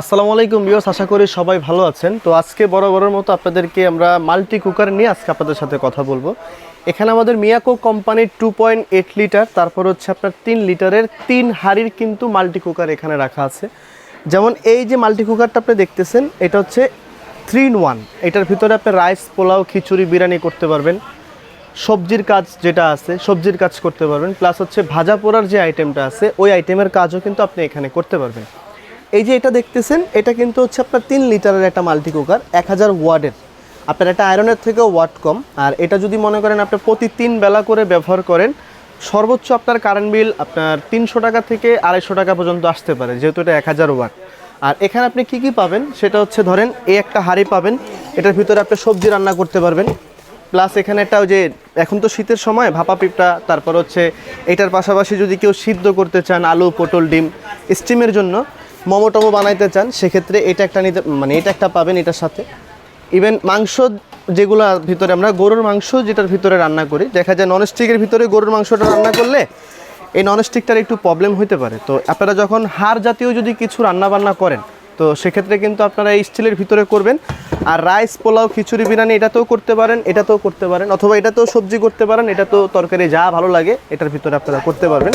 আসসালামু আলাইকুম বিয়স আশা করি সবাই ভালো আছেন। তো আজকে বড় বড়ের মতো আপনাদেরকে আমরা মাল্টি কুকার নিয়ে আজকে আপনাদের সাথে কথা বলব। এখানে আমাদের মিয়াকো কোম্পানির টু পয়েন্ট এইট লিটার তারপর হচ্ছে আপনার তিন লিটারের তিন হাড়ির কিন্তু মাল্টি কুকার এখানে রাখা আছে। যেমন এই যে মাল্টি কুকারটা আপনি দেখতেছেন, এটা হচ্ছে থ্রি ইন ওয়ান এটার ভিতরে আপনি রাইস, পোলাও, খিচুড়ি, বিরিয়ানি করতে পারবেন। সবজির কাজ যেটা আছে, সবজির কাজ করতে পারবেন। প্লাস হচ্ছে ভাজা পোড়ার যে আইটেমটা আছে, ওই আইটেমের কাজও কিন্তু আপনি এখানে করতে পারবেন। এই যে এটা দেখতেছেন, এটা কিন্তু হচ্ছে আপনার তিন লিটারের একটা মাল্টি কুকার এক হাজার ওয়ার্ডের আপনার এটা আয়রনের থেকেও ওয়াট কম, আর এটা যদি মনে করেন আপনি প্রতি তিন বেলা করে ব্যবহার করেন, সর্বোচ্চ আপনার কারেন্ট বিল আপনার তিনশো টাকা থেকে আড়াইশো টাকা পর্যন্ত আসতে পারে, যেহেতু এটা এক হাজার ওয়াট। আর এখানে আপনি কি কি পাবেন, সেটা হচ্ছে ধরেন এই একটা হাঁড়ি পাবেন, এটার ভিতরে আপনি সবজি রান্না করতে পারবেন। প্লাস এখানে একটা যে, এখন তো শীতের সময়, ভাপা পিপটা তারপর হচ্ছে এটার পাশাপাশি যদি কেউ সিদ্ধ করতে চান, আলু, পটল, ডিম স্টিমের জন্য মোমো টোমো বানাইতে চান, সেক্ষেত্রে এটা একটা নিতে মানে এটা একটা পাবেন এটার সাথে। ইভেন মাংস যেগুলো ভিতরে আমরা, গরুর মাংস যেটার ভিতরে রান্না করি, দেখা যায় ননস্টিকের ভিতরে গরুর মাংসটা রান্না করলে এই ননস্টিকটার একটু প্রবলেম হইতে পারে। তো আপনারা যখন হাড় জাতীয় যদি কিছু রান্না বান্না করেন, তো সেক্ষেত্রে কিন্তু আপনারা এই স্টিলের ভিতরে করবেন। আর রাইস, পোলাও, খিচুড়ি, বিরিয়ানি, এটাতেও করতে পারেন, এটাতেও করতে পারেন, অথবা এটাতেও সবজি করতে পারেন, এটাতেও তরকারি যা ভালো লাগে, এটার ভিতরে আপনারা করতে পারবেন।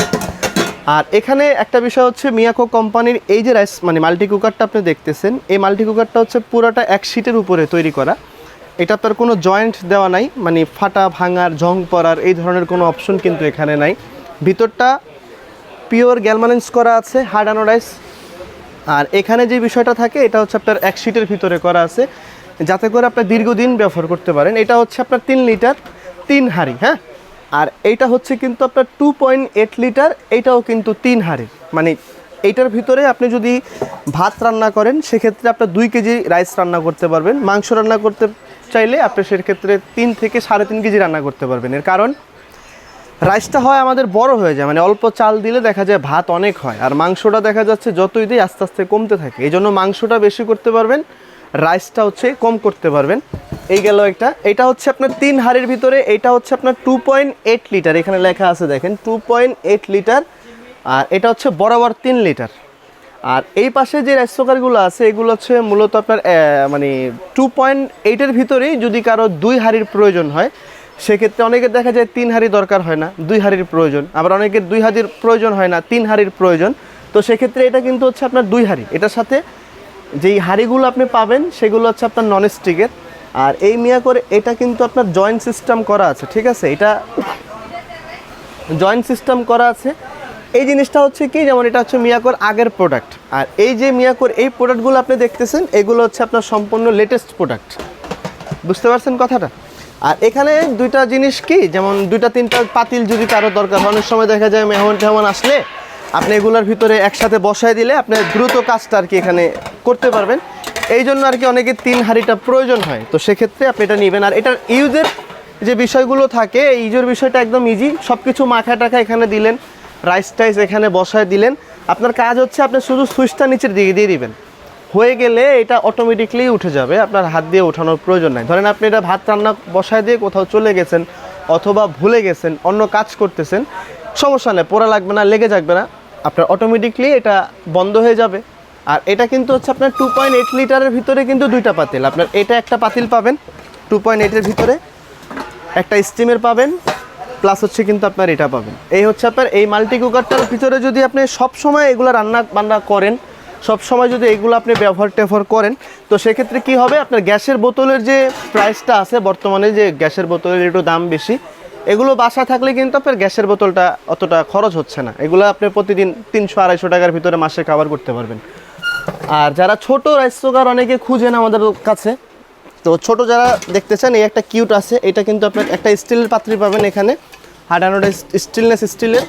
আর এখানে একটা বিষয় হচ্ছে মিয়াকো কোম্পানির এই যে রাইস মানে মাল্টি কুকারটা আপনি দেখতেছেন, এই মাল্টি কুকারটা হচ্ছে পুরোটা এক শিটের উপরে তৈরি করা। এটা আপনার কোনো জয়েন্ট দেওয়া নাই মানে ফাটা, ভাঙার ঝং পড়ার এই ধরনের কোনো অপশন কিন্তু এখানে নাই। ভিতরটা পিওর গ্যালমানেন্স করা আছে হার্ড অ্যানোডাইস আর এখানে যে বিষয়টা থাকে, এটা হচ্ছে আপনার এক শিটের ভিতরে করা আছে, যাতে করে আপনার দীর্ঘদিন ব্যবহার করতে পারেন। এটা হচ্ছে আপনার তিন লিটার, তিন হাঁড়ি হ্যাঁ? আর এইটা হচ্ছে কিন্তু আপনার টু পয়েন্ট এইট লিটার এইটাও কিন্তু তিন হাঁড়ি মানে এইটার ভিতরে আপনি যদি ভাত রান্না করেন, সেক্ষেত্রে আপনার দুই কেজি রাইস রান্না করতে পারবেন। মাংস রান্না করতে চাইলে আপনি সেক্ষেত্রে তিন থেকে সাড়ে তিন কেজি রান্না করতে পারবেন। এর কারণ, রাইসটা হয় আমাদের বড় হয়ে যায় মানে অল্প চাল দিলে দেখা যায় ভাত অনেক হয়। আর মাংসটা দেখা যাচ্ছে যতই দিই আস্তে আস্তে কমতে থাকে এই জন্য মাংসটা বেশি করতে পারবেন, রাইসটা হচ্ছে কম করতে পারবেন। এই গেল একটা। এটা হচ্ছে আপনার তিন হাড়ির ভিতরে, এটা হচ্ছে আপনার টু পয়েন্ট এইট লিটার এখানে লেখা আছে দেখেন টু পয়েন্ট এইট লিটার আর এটা হচ্ছে বরাবর তিন লিটার আর এই পাশে যে রাইস আছে, এগুলো হচ্ছে মূলত আপনার মানে টু পয়েন্ট এইটের ভিতরেই যদি কারও দুই হাড়ির প্রয়োজন হয়, সেক্ষেত্রে অনেকের দেখা যায় তিন হাড়ি দরকার হয় না, দুই হাড়ির প্রয়োজন। আবার অনেকের দুই হাড়ির প্রয়োজন হয় না, তিন হাড়ির প্রয়োজন। তো সেক্ষেত্রে এটা কিন্তু হচ্ছে আপনার দুই হাড়ি। এটার সাথে যেই হাড়িগুলো আপনি পাবেন, সেগুলো হচ্ছে আপনার নন স্টিকের আর এই মিয়া করে এটা কিন্তু আপনার জয়েন্ট সিস্টেম করা আছে, ঠিক আছে? এটা জয়েন্ট সিস্টেম করা আছে। এই জিনিসটা হচ্ছে কি, যেমন এটা হচ্ছে মিয়াকোর আগের প্রোডাক্ট আর এই যে মিয়াকোর এই প্রোডাক্টগুলো আপনি দেখতেছেন, এগুলো হচ্ছে আপনার সম্পূর্ণ লেটেস্ট প্রোডাক্ট বুঝতে পারছেন কথাটা? আর এখানে দুইটা জিনিস কি, যেমন দুইটা, তিনটা পাতিল যদি কারও দরকার অনেক সময় দেখা যায় মেহমান টেহমান আসলে আপনি এগুলোর ভিতরে একসাথে বসায় দিলে আপনি দ্রুত কাজটা আর কি এখানে করতে পারবেন। এই জন্য আর কি অনেকের তিন হাঁড়িটা প্রয়োজন হয়। তো সেক্ষেত্রে আপনি এটা নেবেন। আর এটার ইউজের যে বিষয়গুলো থাকে, এই ইউজের বিষয়টা একদম ইজি সব কিছু মাখা টাখা এখানে দিলেন রাইস টাইস এখানে বসায় দিলেন। আপনার কাজ হচ্ছে আপনি শুধু সুইচটা নিচের দিকে দিয়ে দিবেন। হয়ে গেলে এটা অটোমেটিকলি উঠে যাবে। আপনার হাত দিয়ে ওঠানোর প্রয়োজন নাই। ধরেন আপনি এটা ভাত রান্না বসায় দিয়ে কোথাও চলে গেছেন অথবা ভুলে গেছেন, অন্য কাজ করতেছেন, সমস্যা নেই, পোড়া লাগবে না, লেগে যাবে না। আপনার অটোমেটিকলি এটা বন্ধ হয়ে যাবে। আর এটা কিন্তু হচ্ছে আপনার টু পয়েন্ট এইট লিটারের ভিতরে কিন্তু দুইটা পাতিল। আপনার এটা একটা পাতিল পাবেন টু পয়েন্ট এইটের ভিতরে একটা স্টিমের পাবেন প্লাস হচ্ছে কিন্তু আপনার এটা পাবেন। এই হচ্ছে আপনার এই মাল্টি কুকারটার ভিতরে যদি আপনি সব সময় এগুলো রান্না বান্না করেন সব সময় যদি এগুলো আপনি ব্যবহার ট্যাবহার করেন, তো সেক্ষেত্রে কি হবে? আপনার গ্যাসের বোতলের যে প্রাইসটা আছে বর্তমানে যে গ্যাসের বোতলের একটু দাম বেশি এগুলো বাসা থাকলে কিন্তু আপনার গ্যাসের বোতলটা অতটা খরচ হচ্ছে না। এগুলো আপনি প্রতিদিন তিনশো, আড়াইশো টাকার ভিতরে মাসে খাবার করতে পারবেন। আর যারা ছোট রাইস কুকার অনেকে খুঁজেন আমাদের কাছে। তো ছোট যারা দেখতে চান, এই একটা কিউট আছে। এটা কিন্তু আপনার একটা স্টিলের পাত্রী পাবেন এখানে। হাডানোটা স্টিলনেস স্টিলের।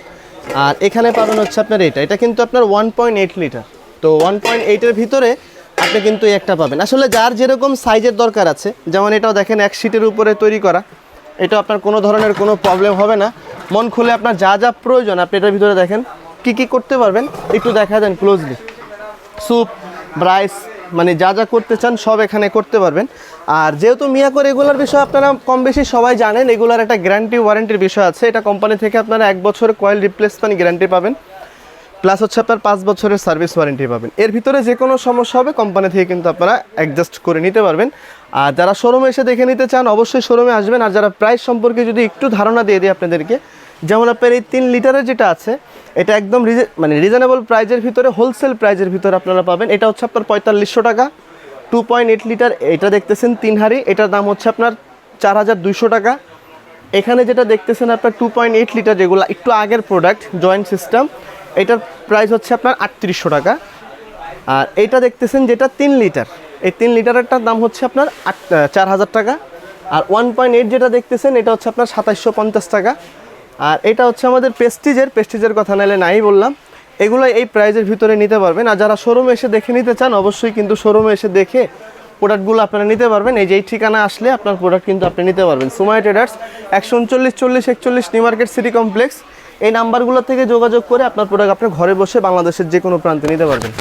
আর এখানে পাবেন হচ্ছে আপনার এটা। এটা কিন্তু আপনার ওয়ান পয়েন্ট এইট লিটার। তো ওয়ান পয়েন্ট এইটের ভিতরে আপনি কিন্তু একটা পাবেন। আসলে যার যেরকম সাইজের দরকার আছে, যেমন এটাও দেখেন, এক শিটের উপরে তৈরি করা। এটা আপনার কোনো ধরনের কোনো প্রবলেম হবে না। মন খুলে আপনার যা যা প্রয়োজন, আপনি এটার ভিতরে দেখেন, কি কি করতে পারবেন, একটু দেখা দেন ক্লোজলি স্যুপ ব্রাইস মানে যা যা করতে চান সব এখানে করতে পারবেন। আর যেহেতু মিয়াকোর এগুলোর বিষয়ে আপনারা কম বেশি সবাই জানেন, এগুলোর একটা গ্যারান্টি ওয়ারেন্টির বিষয় আছে। এটা কোম্পানি থেকে আপনারা এক বছরের কয়েল রিপ্লেসমেন্ট গ্যারান্টি পাবেন। প্লাস হচ্ছে আপনার পাঁচ বছরের সার্ভিস ওয়ারেন্টি পাবেন। এর ভিতরে যে কোনো সমস্যা হবে কোম্পানি থেকে কিন্তু আপনারা অ্যাডজাস্ট করে নিতে পারবেন। আর যারা শোরুমে এসে দেখে নিতে চান, অবশ্যই শোরুমে আসবেন। আর যারা প্রাইস সম্পর্কে যদি একটু ধারণা দিয়ে দিই আপনাদেরকে, যেমন আপনার এই তিন লিটারের যেটা আছে, এটা একদম রিজে মানে রিজনেবল প্রাইজের ভিতরে হোলসেল প্রাইজের ভিতরে আপনারা পাবেন। এটা হচ্ছে আপনার পঁয়তাল্লিশশো টাকা। টু পয়েন্ট এইট লিটার এটা দেখতেছেন তিন হাড়ি। এটার দাম হচ্ছে আপনার চার হাজার দুইশো টাকা। এখানে যেটা দেখতেছেন আপনার টু পয়েন্ট এইট লিটার যেগুলো একটু আগের প্রোডাক্ট জয়েন্ট সিস্টেম এটার প্রাইস হচ্ছে আপনার আটত্রিশশো টাকা। আর এটা দেখতেছেন যেটা তিন লিটার এই তিন লিটারেরটার দাম হচ্ছে আপনার আট চার হাজার টাকা। আর ওয়ান পয়েন্ট এইট যেটা দেখতেছেন, এটা হচ্ছে আপনার সাতাইশশো পঞ্চাশ টাকা। আর এটা হচ্ছে আমাদের পেস্টিজের পেস্টিজের কথা নাইলে নাই বললাম। এগুলো এই প্রাইজের ভিতরে নিতে পারবেন। আর যারা শোরুমে এসে দেখে নিতে চান, অবশ্যই কিন্তু শোরুমে এসে দেখে প্রোডাক্টগুলো আপনারা নিতে পারবেন। এই যে এই ঠিকানা আসলে আপনার প্রোডাক্ট কিন্তু আপনি নিতে পারবেন। সুমাই ট্রেডার্স একশো উনচল্লিশ, চল্লিশ, একচল্লিশ নিউ মার্কেট সিটি কমপ্লেক্স এই নাম্বারগুলো থেকে যোগাযোগ করে আপনার প্রোডাক্ট আপনার ঘরে বসে বাংলাদেশের যে কোনো প্রান্তে নিতে পারবেন।